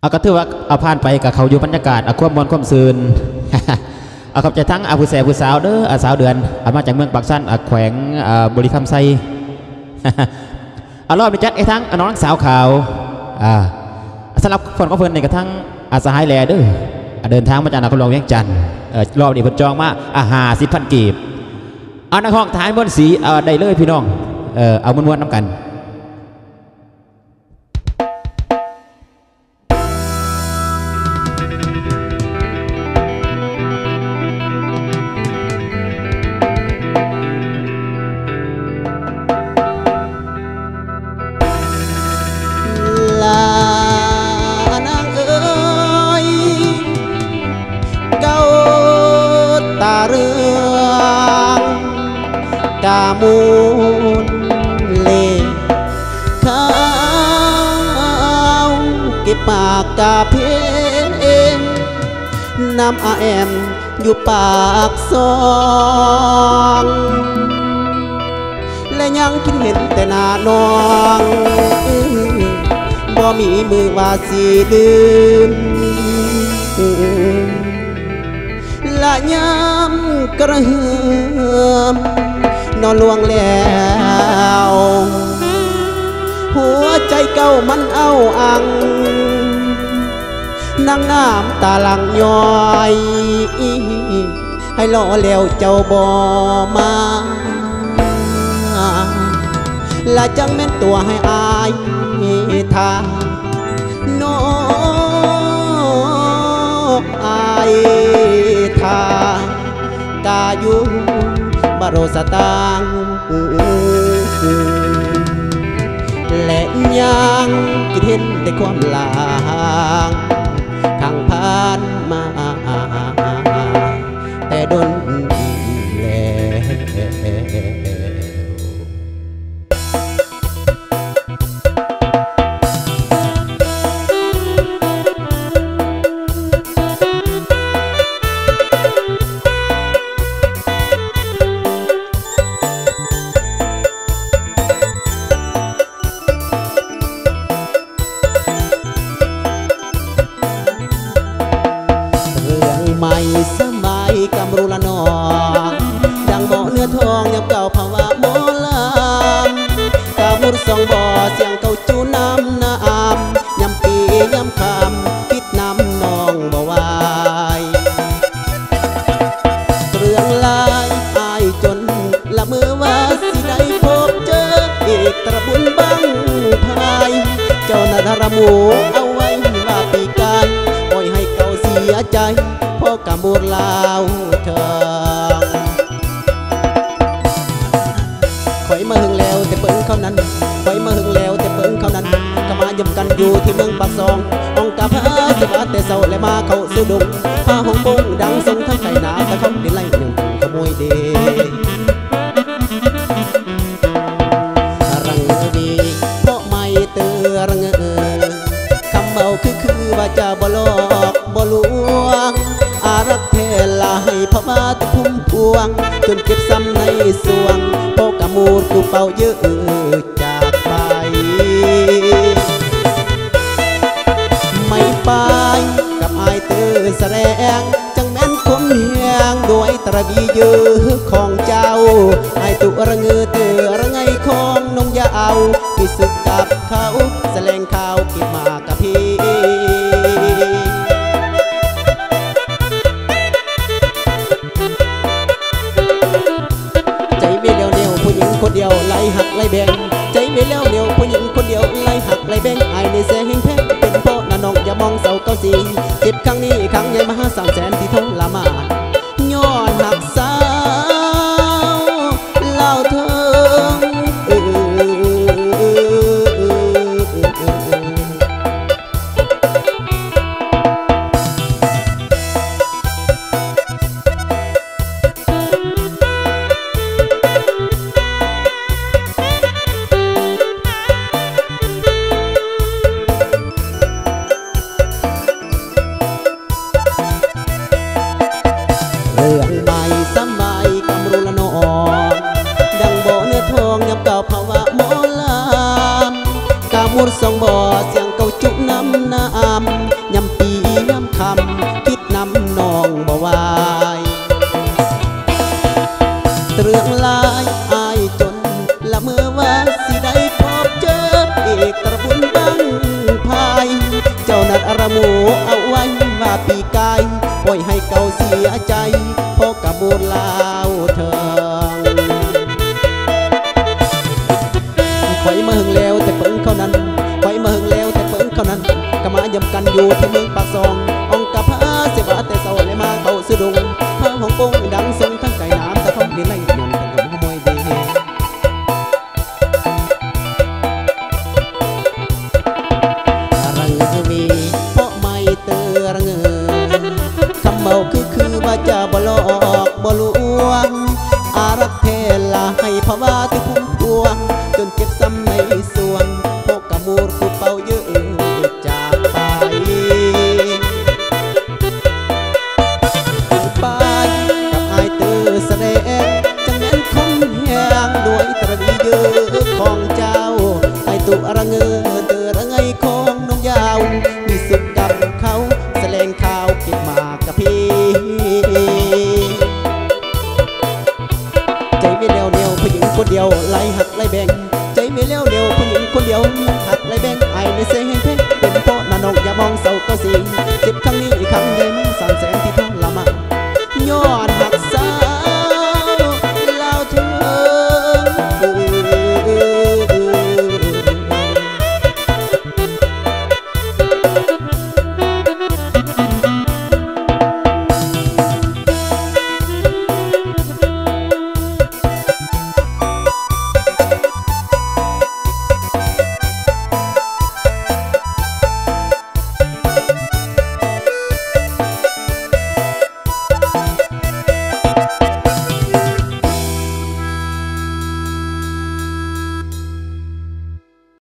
เอาก็ถือว่าเอาผ่านไปกับเขาอยู่บรรยากาศเอาความมวลความซืนเอาขอบใจทั้งอาผู้แสผู้สาวเด้ออาสาวเดือนเอามาจากเมืองปากสั้นอาแขวงบริคำไซเอารอบนี้จัดไอ้ทั้งน้องสาวขาวอ่าสำหรับคนก็เพิ่นในกระทั่งอาสหายแลเด้อเดินทางมาจากนครหลวงเวียงจันทร์เอ่อรอบนี้เพิ่นจองมาอาหาสิพันกีบเอานักห้องถ่ายบนสีเอาได้เลยพี่น้องเออเอาม้วนๆน้ำกัน กามูลเลข้าวเก็บปากกาเพนนำอาแอมอยู่ปากซองและยังคิดเห็นแต่หน้าน้องบ่มีมือว่าสิลืมละยามกระเฮือม นอนลวงแล้ว หัวใจเก่ามันเอาอังนั่งน้ำตาหลังย้อยให้ล่อแล้วเจ้าบ่มาและจังแม่นตัวให้อายทางโนอายทางกาอยู่ บารสตางและยังคิดเห็นแต่ความลาง เสียงเก่าจูน้ำน้ำยำปียำคำปิดน้ำนองบ่ไหวเรื่องลายอายจนละเมื่อว่าสิได้พบเจออีกตระบุญบังพายเจ้านาธารหมูเอาไว้ว่าปีกายปล่อยให้เก่าเสียใจเพราะกำบูรลาวเถิง ข่อยมาหึงแล้วแต่เปิ้งเขานั้นข่อยมาหึงแล้วแต่เปิ้งเขานั้นก็มายำกันอยู่ที่เมืองปากซองห้องกาพาจะมาแต่เศร้าและมาเข้าสู่ดงพาหงบงดังทรงทั้งไข่หนาแต่เขาได้ไล่ยังขโมยเดรังเอดีเพราะไม่เตือรังเออคำเมาคือคือว่าจะบ่หลอกบ่ลวงอารักเทลาให้พมาตพุ่มพวง จนเก็บซ้ำในสวงโปกะมูดกูเป่าเยอะจากไป ไม่ไปกับอายเตือแสดงจังแม่นคมเฮียงด้วยตระบีเยอะของเจ้าไอายตุระเงือเตือระไงของนงยาเอาพี่สุกับเขา เจ็บครั้งนี้ครั้งใหญ่มหาสามแสาวุดสองบ่อเสียงเก่าจุกน้ำน้ำยำปีน้ำคำคิดน้ำนองบ่วายเรื่องลายอายจนละเมื่อว่าสิได้พบเจอเอกตะบุญบังพาย เจ้านัดอารมูเอาไว้ว่าปีกายปล่อยให้เก่าเสียใจพอกระบูลาวเธอคอยมาหึงแล้ว กันอยู่ที่เมืองปากซององกับพระเสบะแต่เศาเลยมาเข้าสะดุงพระของปงดังทรงทั้งไก่น้ำตะคำในไล่ยนเป็นของขโมยดีรังมีเพราไม่ตือรังเอคำเมาคือคือว่าจะบลอกบ่ลวงอารักเทลาให้ภาวะที่พุ่มพวงจนเก็บซ้ำ